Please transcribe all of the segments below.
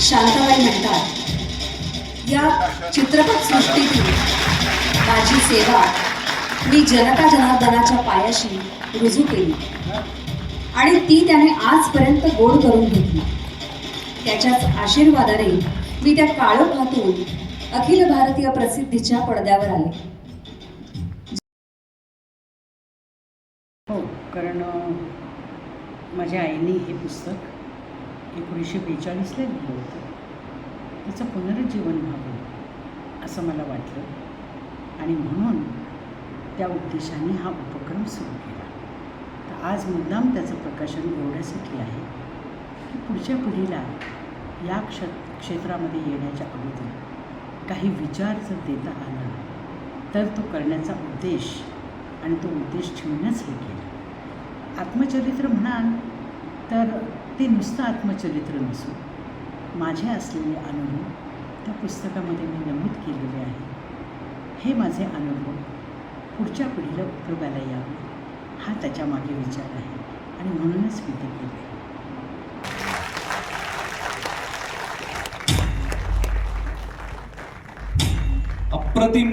शांताबाई म्हणतात या चित्रपट सृष्टीतील माझी सेवा मी जनता जनार्दनाच्या पायाशी रुजू केली. आणि ती त्याने आजपर्यंत गोड करून घेतली. त्याच्याच आशीर्वादाने मी त्या काळोखातून अखिल भारतीय प्रसिद्धीच्या पडद्यावर आले. हो कारण माझ्या आईने हे पुस्तक एकोणीसशे बेचाळीसला लिहिलं होतं. त्याचं पुनरुज्जीवन व्हावं असं मला वाटलं. आणि म्हणून त्या उद्देशाने हा उपक्रम सुरू केला. तर आज मुद्दाम त्याचं प्रकाशन एवढ्यासाठी आहे की पुढच्या पिढीला या क्ष क्षेत्रामध्ये येण्याच्या अगोदर काही विचार जर देता आला तर तो करण्याचा उद्देश आणि तो उद्देश ठेवूनच हे केलं. आत्मचरित्र म्हणाल तर ते नुसतं आत्मचरित्र नसून माझे असलेले अनुभव त्या पुस्तकामध्ये मी नमूद केलेले आहे. हे माझे अनुभव पुढच्या पिढीला उपयोगाला यावे हा त्याच्यामागे विचार आहे आणि म्हणूनच मी ते केले. अप्रतिम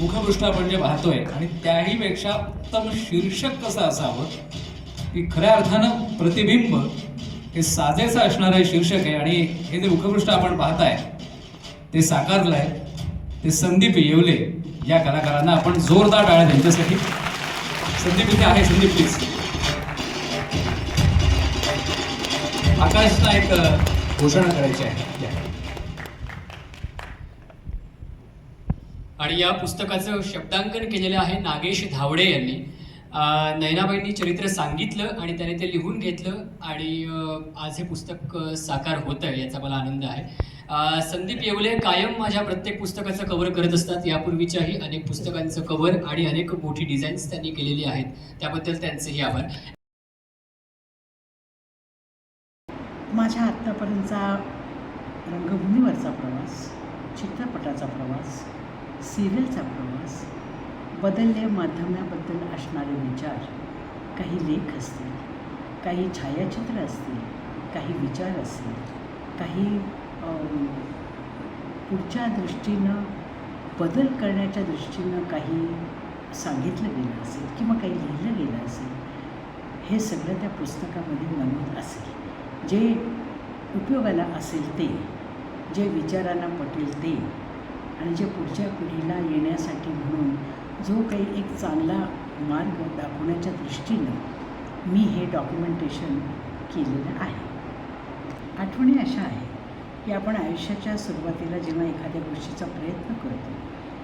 मुखपृष्ठ आपण जे पाहतोय आणि त्याहीपेक्षा उत्तम शीर्षक कसं असावं की खऱ्या अर्थानं प्रतिबिंब हे साजेचं असणारं हे शीर्षक आहे आणि हे जे मुखपृष्ठ आपण पाहताय ते साकारलं आहे ते संदीप येवले या कलाकारांना आपण जोरदार टाळ्या त्यांच्यासाठी. संदीप इथे आहे संदीप प्लीज आकाशला एक घोषणा करायची आहे. आणि या पुस्तकाचं शब्दांकन केलेलं आहे नागेश धावडे यांनी. नयनाबाईंनी चरित्र सांगितलं आणि त्याने ते लिहून घेतलं आणि आज हे पुस्तक साकार होतं आहे याचा मला आनंद आहे. संदीप येवले कायम माझ्या प्रत्येक पुस्तकाचं कव्हर करत असतात. यापूर्वीच्याही अनेक पुस्तकांचं कव्हर आणि अनेक मोठी डिझाईन्स त्यांनी केलेली आहेत. त्याबद्दल त्यांचेही आभार. माझ्या आत्तापर्यंतचा रंगभूमीवरचा प्रवास चित्रपटाचा प्रवास सिरियलचा प्रवास बदलल्या माध्यमाबद्दल असणारे विचार काही लेख असतील काही छायाचित्र असतील काही विचार असतील काही पुढच्या दृष्टीनं बदल करण्याच्या दृष्टीनं काही सांगितलं गेलं असेल किंवा काही लिहिलं गेलं असेल हे सगळं त्या पुस्तकामध्ये नमूद असेल. जे उपयोगाला असेल ते जे विचारांना पटेल ते आणि जे पुढच्या पिढीला येण्यासाठी म्हणून जो काही एक चांगला मार्ग दाखवण्याच्या दृष्टीनं मी हे डॉक्युमेंटेशन केलेलं आहे. आठवणी अशा आहे की आपण आयुष्याच्या सुरुवातीला जेव्हा एखाद्या गोष्टीचा प्रयत्न करतो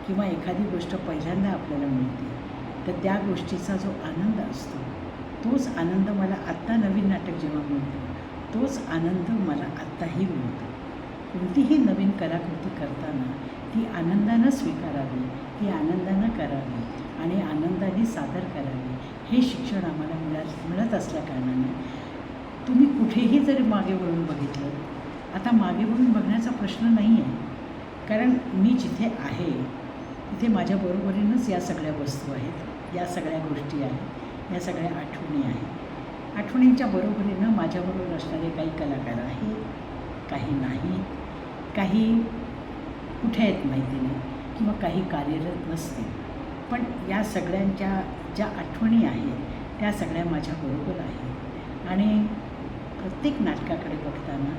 किंवा एखादी गोष्ट पहिल्यांदा आपल्याला मिळते तर त्या गोष्टीचा जो आनंद असतो तोच आनंद मला आत्ता नवीन नाटक जेव्हा मिळतो तोच आनंद मला आत्ताही मिळतो कोणतीही नवीन कलाकृती करताना ती आनंदानं स्वीकारावी ती आनंदानं करावी आणि आनंदाने सादर करावी. हे शिक्षण आम्हाला मिळत मिळत असल्याकारणाने तुम्ही कुठेही जरी मागे वळून बघितलं आता मागे वळून बघण्याचा प्रश्न नाही आहे कारण मी जिथे आहे तिथे माझ्या बरोबरीनंच या सगळ्या वस्तू आहेत या सगळ्या गोष्टी आहेत या सगळ्या आठवणी आहेत. आठवणींच्या बरोबरीनं माझ्याबरोबर असणारे काही कलाकार आहेत काही नाही काही कुठे आहेत माहिती नाही किंवा काही कार्यरत नसतील पण या सगळ्यांच्या ज्या आठवणी आहेत त्या सगळ्या माझ्याबरोबर आहेत. आणि प्रत्येक नाटकाकडे बघताना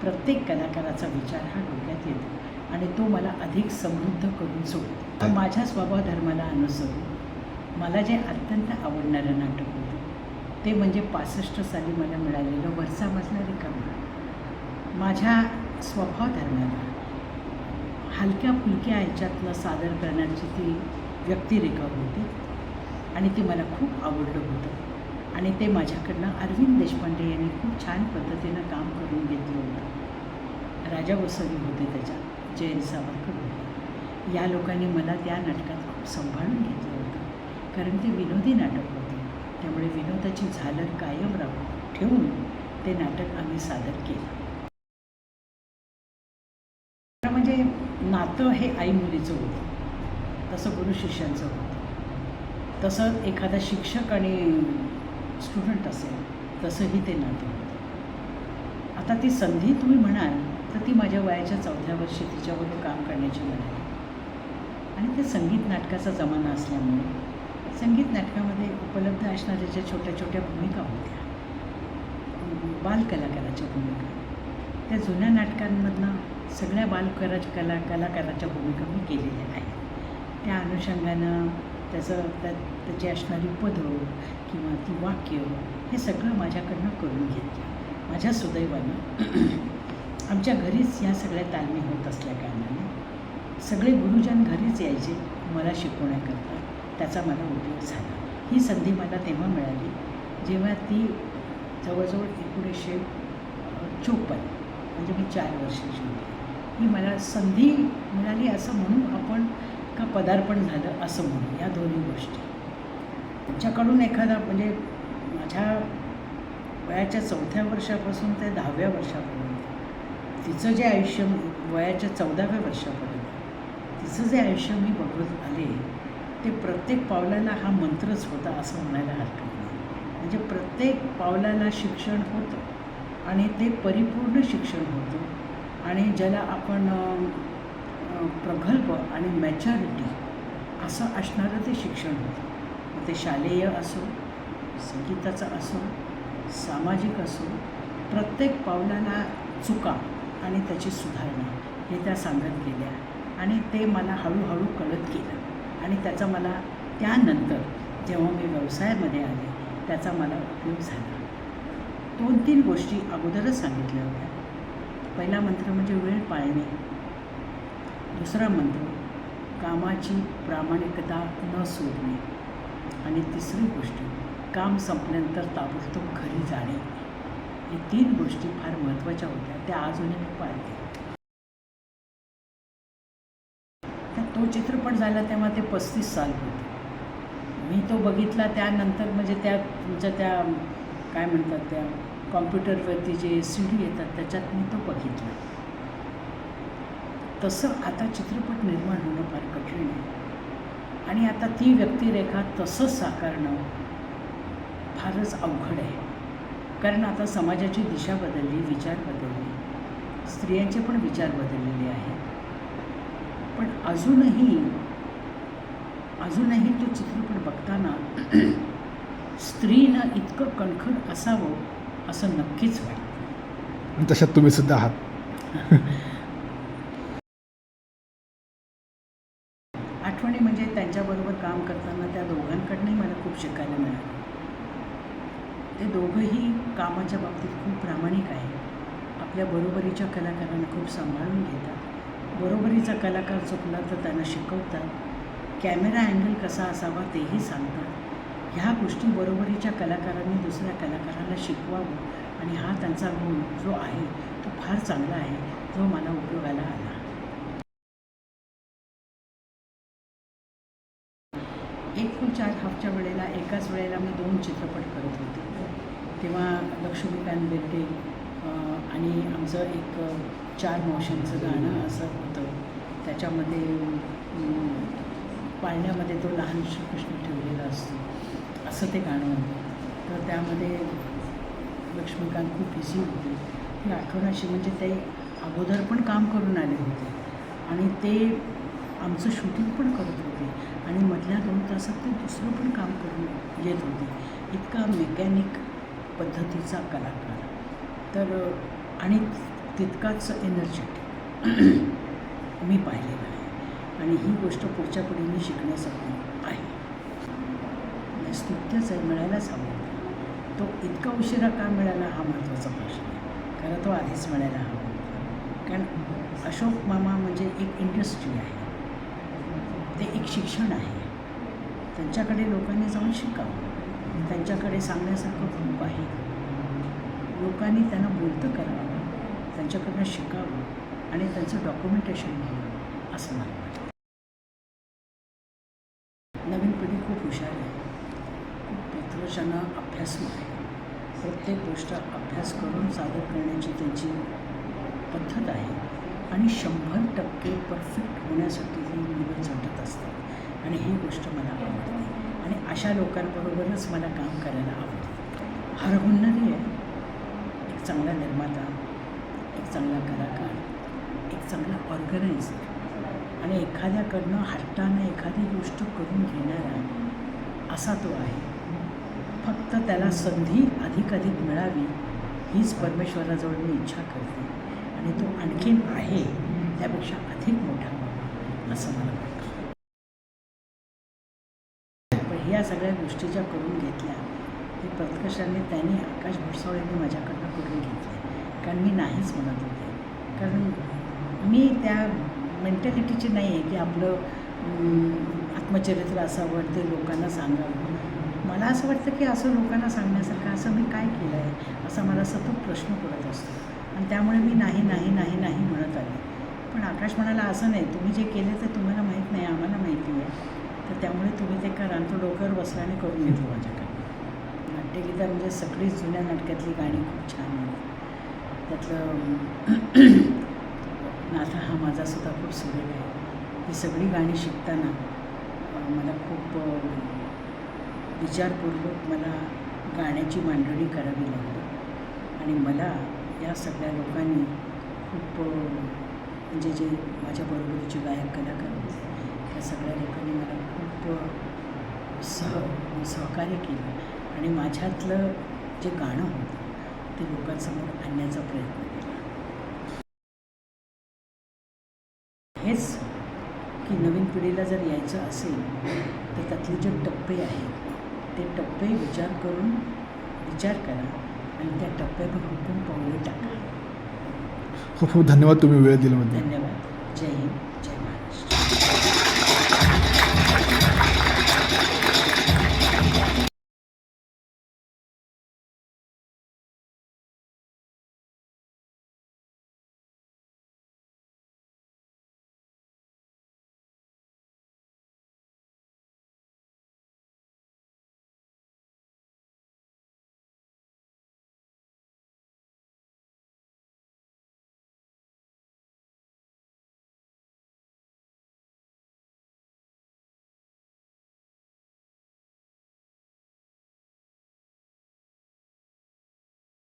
प्रत्येक कलाकाराचा विचार हा डोक्यात येतो आणि तो मला अधिक समृद्ध करून सोडतो. माझ्या स्वभाव धर्माला अनुसरून मला जे अत्यंत आवडणारं नाटक होतं ते म्हणजे पासष्ट साली मला मिळालेलं वरचा मजला रिकामा. माझ्या स्वभाव धर्माला हलक्या फुलक्या ह्याच्यातनं सादर करण्याची ती व्यक्तिरेखा होती. आणि ते मला खूप आवडलं होतं. आणि ते माझ्याकडनं अरविंद देशपांडे यांनी खूप छान पद्धतीनं काम करून घेतलं होतं. राजा गोसावी होते त्याच्यात जयंत सावरकर होते. या लोकांनी मला त्या नाटकात खूप सांभाळून घेतलं होतं. कारण ते विनोदी नाटक होतं. त्यामुळे विनोदाची झालर कायम राहून ठेवून ते नाटक आम्ही सादर केलं. नातं हे आई मुलीचं होतं. तसं गुरु शिष्यांचं होतं. तसं एखादा शिक्षक आणि स्टुडंट असेल तसंही ते नातं होतं. आता ती संधी तुम्ही म्हणाल तर ती माझ्या वयाच्या चौथ्या वर्षी तिच्याबरोबर काम करण्याची मिळाली आणि ते संगीत नाटकाचा जमाना असल्यामुळे संगीत नाटकामध्ये उपलब्ध असणाऱ्या ज्या छोट्या छोट्या भूमिका होत्या बालकलाकाराच्या भूमिका त्या जुन्या नाटकांमधनं सगळ्या बालकराज कला कलाकाराच्या भूमिका मी केलेल्या आहेत. त्या अनुषंगानं त्याचं त्या त्याची असणारी पदं किंवा ती वाक्य हे सगळं माझ्याकडनं करून घेतलं. माझ्या सुदैवानं. आमच्या घरीच या सगळ्या तालमी होत असल्या कारणाने सगळे गुरुजन घरीच यायचे मला शिकवण्याकरता. त्याचा मला उपयोग झाला. ही संधी मला तेव्हा मिळाली जेव्हा ती जवळजवळ एकोणीसशे चोपन्न म्हणजे मी चार वर्षाची होती. ही मला संधी मिळाली असं म्हणून आपण का पदार्पण झालं असं म्हणू या दोन्ही गोष्टी. तुमच्याकडून एखादा म्हणजे माझ्या वयाच्या चौथ्या वर्षापासून ते दहाव्या वर्षापर्यंत तिचं जे आयुष्य वयाच्या चौदाव्या वर्षापर्यंत तिचं जे आयुष्य मी बघत आले ते प्रत्येक पावलाला हा मंत्रच होता असं म्हणायला हरकत नाही. म्हणजे प्रत्येक पावलाला शिक्षण होतं आणि ते परिपूर्ण शिक्षण होतं. आणि ज्याला आपण प्रगल्भ आणि मॅच्युरिटी असं असणारं ते शिक्षण होतं. मग ते शालेय असो संगीताचं असो सामाजिक असो प्रत्येक पावलाला चुका आणि त्याची सुधारणा हे त्या सांगत गेल्या आणि ते मला हळूहळू कळत गेलं. आणि त्याचा मला त्यानंतर जेव्हा मी व्यवसायामध्ये आले त्याचा मला उपयोग झाला. दोन तीन गोष्टी अगोदरच सांगितल्या होत्या. पहिला मंत्र म्हणजे वेळ पाळणे. दुसरा मंत्र कामाची प्रामाणिकता न सोडणे. आणि तिसरी गोष्ट काम संपल्यानंतर ताबडतोब घरी जाणे. हे तीन गोष्टी फार महत्त्वाच्या होत्या त्या अजूनही मी पाळते. तो चित्रपट झाला तेव्हा ते पस्तीस साल होते. मी तो बघितला त्यानंतर म्हणजे त्या तुमच्या त्या काय म्हणतात त्या कॉम्प्युटरवरती जे सी डी येतात त्याच्यात मी तो बघितला. तसं आता चित्रपट निर्माण होणं फार कठीण आहे. आणि आता ती व्यक्तिरेखा तसंच साकारणं फारच अवघड आहे. कारण आता समाजाची दिशा बदलली विचार बदलले. स्त्रियांचे पण विचार बदललेले आहेत. पण अजूनही अजूनही तो चित्रपट बघताना स्त्रीनं इतकं कणखर असावं असं नक्कीच वाटतं तशात तुम्ही सुद्धा आहात. आठवणी म्हणजे त्यांच्याबरोबर काम करताना त्या दोघांकडनंही मला खूप शिकायला मिळालं. ते दोघंही कामाच्या बाबतीत खूप प्रामाणिक आहे आपल्या बरोबरीच्या कलाकारांना खूप सांभाळून घेतात. बरोबरीचा कलाकार चुकला तर त्यांना शिकवतात. कॅमेरा अँगल कसा असावा तेही सांगतात. ह्या गोष्टी बरोबरीच्या कलाकारांनी दुसऱ्या कलाकाराला शिकवावं आणि हा त्यांचा गुण जो आहे तो फार चांगला आहे जो मला उपयोगाला आला. एक फुल चार हाफच्या वेळेला एकाच वेळेला मी दोन चित्रपट करत होते. तेव्हा लक्ष्मीकांत बेर्डे आणि आमचं एक चार मावशांचं गाणं असं होतं. त्याच्यामध्ये पाळण्यामध्ये तो लहान श्रीकृष्ण ठेवलेला असतो. असं ते गाणं होतं. तर त्यामध्ये लक्ष्मीकांत खूप बिझी होते. ती आठवण अशी म्हणजे ते अगोदर पण काम करून आले होते. आणि ते आमचं शूटिंग पण करत होते. आणि मधल्या दोन तासात ते दुसरं पण काम करून येत होते. इतका मेकॅनिक पद्धतीचा कलाकार. तर आणि तितकाच एनर्जेटिक मी पाहिलेला आहे. आणि ही गोष्ट पुढच्या पिढीने शिकण्यासाठी स्तुत्यच आहे मिळायलाच हवं तो इतका उशिरा का मिळाला हा महत्त्वाचा प्रश्न आहे. खरं तो आधीच मिळायला हवा होता. कारण अशोक मामा म्हणजे एक इंडस्ट्री आहे. ते एक शिक्षण आहे. त्यांच्याकडे लोकांनी जाऊन शिकावं. त्यांच्याकडे सांगण्यासारखं खूप आहे. लोकांनी त्यांना बोलतं करावं. त्यांच्याकडनं शिकावं आणि त्यांचं डॉक्युमेंटेशन घ्यावं असं मला वाटतं नवीन पिढी खूप हुशार आहे खूप विद्वशानं अभ्यासू आहे प्रत्येक गोष्ट अभ्यास करून सादर करण्याची त्यांची पद्धत आहे आणि शंभर टक्के परफेक्ट होण्यासाठी ही मुलं झटत असतात. आणि ही गोष्ट मला आवडते. आणि अशा लोकांबरोबरच मला काम करायला आवडतं. हरहुन्नरी आहे एक चांगला निर्माता एक चांगला कलाकार एक चांगला ऑर्गनायझर आणि एखाद्याकडनं हट्टानं एखादी गोष्ट करून घेणारा असा तो आहे. फक्त त्याला संधी अधिकाधिक मिळावी हीच परमेश्वराजवळ मी इच्छा करते. आणि तो आणखीन आहे त्यापेक्षा अधिक मोठा व्हावा असं मला वाटतं. पण ह्या सगळ्या गोष्टी ज्या करून घेतल्या ते प्रत्यक्षाने त्यांनी आकाश भुरसावळ्यांनी माझ्याकडनं करून घेतले. कारण मी नाहीच म्हणत होते. कारण मी त्या मेंटॅलिटीची नाही आहे की आपलं आत्मचरित्र असावं ते लोकांना सांगावं. मला असं वाटतं की असं लोकांना सांगण्यासारखं असं मी काय केलं आहे? असा मला सतत प्रश्न पडत असतो. आणि त्यामुळे मी नाही नाही नाही नाही म्हणत आले पण आकाश म्हणाला असं नाही. तुम्ही जे केले ते तुम्हाला माहीत नाही आम्हाला माहिती आहे. तर त्यामुळे तुम्ही ते करा तो डोक्यावर बसल्याने करून घेतलं माझ्याकडे. नाट्यगीता म्हणजे सगळीच जुन्या नाटकातली गाणी खूप छान आहेत. त्यातलं नाथा हा माझा सुद्धा खूप सुरेख आहे. ही सगळी गाणी शिकताना मला खूप विचारपूर्वक मला गाण्याची मांडणी करावी लागली. आणि मला या सगळ्या लोकांनी खूप म्हणजे जे माझ्याबरोबरचे गायक कलाकार होते त्या सगळ्या लोकांनी मला खूप सह सहकार्य केलं. आणि माझ्यातलं जे गाणं होतं ते लोकांसमोर आणण्याचा प्रयत्न केला. हेच की नवीन पिढीला जर यायचं असेल तर त्यातले जे टप्पे आहेत ते टप्पे विचार करून विचार करा आणि त्या टप्प्यावर हुकूम पावलं टाका. खूप खूप धन्यवाद तुम्ही वेळ दिला म्हणजे. धन्यवाद. जय हिंद जय महाराष्ट्र.